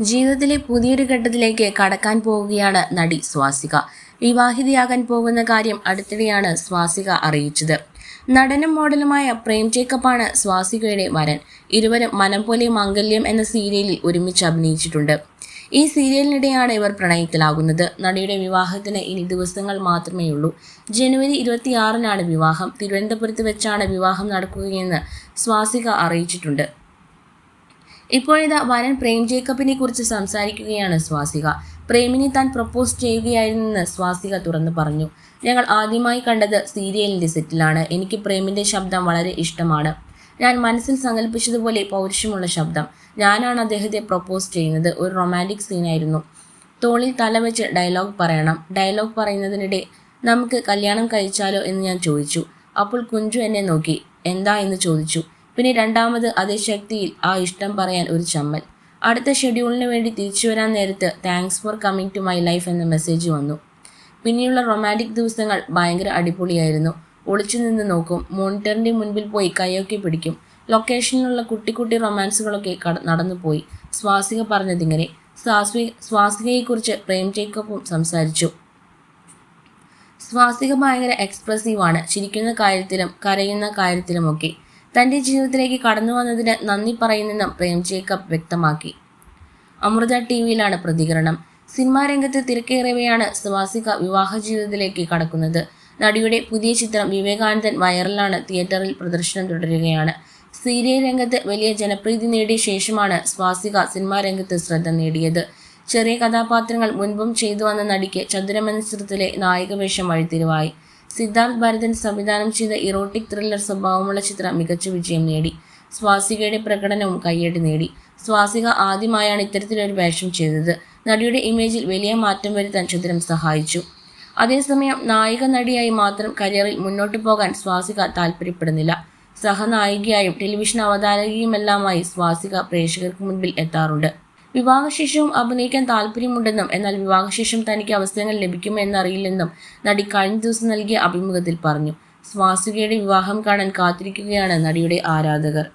ജീവിതത്തിലെ പുതിയൊരു ഘട്ടത്തിലേക്ക് കടക്കാൻ പോവുകയാണ് നടി സ്വാസിക. വിവാഹിതയാകാൻ പോകുന്ന കാര്യം അടുത്തിടെയാണ് സ്വാസിക അറിയിച്ചത്. നടനും മോഡലുമായ പ്രേം ജേക്കബാണ് സ്വാസികയുടെ വരൻ. ഇരുവരും മനം പോലെ മാംഗല്യം എന്ന സീരിയലിൽ ഒരുമിച്ച് അഭിനയിച്ചിട്ടുണ്ട്. ഈ സീരിയലിനിടെയാണ് ഇവർ പ്രണയത്തിലാകുന്നത്. നടിയുടെ വിവാഹത്തിന് ഇനി ദിവസങ്ങൾ മാത്രമേ ഉള്ളൂ. ജനുവരി ഇരുപത്തിയാറിനാണ് വിവാഹം. തിരുവനന്തപുരത്ത് വെച്ചാണ് വിവാഹം നടക്കുകയെന്ന് സ്വാസിക അറിയിച്ചിട്ടുണ്ട്. ഇപ്പോഴിതാ വരൻ പ്രേം ജേക്കബിനെ കുറിച്ച് സംസാരിക്കുകയാണ് സ്വാസിക. പ്രേമിനെ താൻ പ്രപ്പോസ് ചെയ്യുകയായിരുന്നെന്ന് സ്വാസിക തുറന്നു പറഞ്ഞു. ഞങ്ങൾ ആദ്യമായി കണ്ടത് സീരിയലിന്റെ സെറ്റിലാണ്. എനിക്ക് പ്രേമിന്റെ ശബ്ദം വളരെ ഇഷ്ടമാണ്. ഞാൻ മനസ്സിൽ സങ്കല്പിച്ചതുപോലെ പൗരുഷമുള്ള ശബ്ദം. ഞാനാണ് അദ്ദേഹത്തെ പ്രപ്പോസ് ചെയ്യുന്നത്. ഒരു റൊമാന്റിക് സീനായിരുന്നു തോളിൽ തലവെച്ച് ഡയലോഗ് പറയണം. ഡയലോഗ് പറയുന്നതിനിടെ നമുക്ക് കല്യാണം കഴിച്ചാലോ എന്ന് ഞാൻ ചോദിച്ചു. അപ്പോൾ കുഞ്ചു എന്നെ നോക്കി. എന്താ? എന്ന് ചോദിച്ചു. പിന്നെ രണ്ടാമത് അതേ ശക്തിയിൽ ആ ഇഷ്ടം പറയാൻ ഒരു ചമ്മൽ. അടുത്ത ഷെഡ്യൂളിന് വേണ്ടി തിരിച്ചു വരാൻ നേരത്ത് thanks for coming to my life എന്ന മെസ്സേജ് വന്നു. പിന്നെയുള്ള റൊമാന്റിക് ദിവസങ്ങൾ ഭയങ്കര അടിപൊളിയായിരുന്നു. ഒളിച്ചു നിന്ന് നോക്കും. മോണിറ്ററിന്റെ മുൻപിൽ പോയി കൈയൊക്കെ പിടിക്കും. ലൊക്കേഷനിലുള്ള കുട്ടിക്കുട്ടി കുട്ടി റൊമാൻസുകളൊക്കെ കട നടന്നുപോയി സ്വാസിക പറഞ്ഞതിങ്ങനെ. സ്വാസ്വി സ്വാസികയെക്കുറിച്ച് പ്രേം ജേക്കബും സംസാരിച്ചു. സ്വാസിക ഭയങ്കര എക്സ്പ്രസീവാണ് ചിരിക്കുന്ന കാര്യത്തിലും കരയുന്ന കാര്യത്തിലുമൊക്കെ. തന്റെ ജീവിതത്തിലേക്ക് കടന്നു വന്നതിന് നന്ദി പറയുന്നെന്നും പ്രേം ജേക്കബ് വ്യക്തമാക്കി. അമൃത ടി വിയിലാണ് പ്രതികരണം. സിനിമാ രംഗത്ത് തിരക്കേറിയവയാണ് സുവാസിക വിവാഹ ജീവിതത്തിലേക്ക് കടക്കുന്നത്. നടിയുടെ പുതിയ ചിത്രം വിവേകാനന്ദൻ വൈറലാണ് തിയേറ്ററിൽ പ്രദർശനം തുടരുകയാണ്. സീരിയൽ രംഗത്ത് വലിയ ജനപ്രീതി നേടിയ ശേഷമാണ് സ്വാസിക സിനിമാ രംഗത്ത് ശ്രദ്ധ നേടിയത്. ചെറിയ കഥാപാത്രങ്ങൾ മുൻപും ചെയ്തു വന്ന നടിക്ക് ചതുരമനുസൃത്തിലെ നായിക വേഷം വഴിത്തിരിവായി. സിദ്ധാർത്ഥ് ഭരതൻ സംവിധാനം ചെയ്ത ഇറോട്ടിക് ത്രില്ലർ സ്വഭാവമുള്ള ചിത്രം മികച്ച വിജയം നേടി. സ്വാസികയുടെ പ്രകടനവും കയ്യടി നേടി. സ്വാസിക ആദ്യമായാണ് ഇത്തരത്തിലൊരു വേഷം ചെയ്തത്. നടിയുടെ ഇമേജിൽ വലിയ മാറ്റം വരുത്താൻ ചിത്രം സഹായിച്ചു. അതേസമയം നായിക നടിയായി മാത്രം കരിയറിൽ മുന്നോട്ട് പോകാൻ സ്വാസിക താല്പര്യപ്പെടുന്നില്ല. സഹനായികയായും ടെലിവിഷൻ അവതാരകയുമെല്ലാമായി സ്വാസിക പ്രേക്ഷകർക്ക് മുൻപിൽ എത്താറുണ്ട്. വിവാഹശേഷവും അഭിനയിക്കാൻ താല്പര്യമുണ്ടെന്നും എന്നാൽ വിവാഹശേഷം തനിക്ക് അവസരങ്ങൾ ലഭിക്കുമോ എന്നറിയില്ലെന്നും നടി കഴിഞ്ഞ ദിവസം നൽകിയ അഭിമുഖത്തിൽ പറഞ്ഞു. സ്വാസികയുടെ വിവാഹം കാണാൻ കാത്തിരിക്കുകയാണ് നടിയുടെ ആരാധകർ.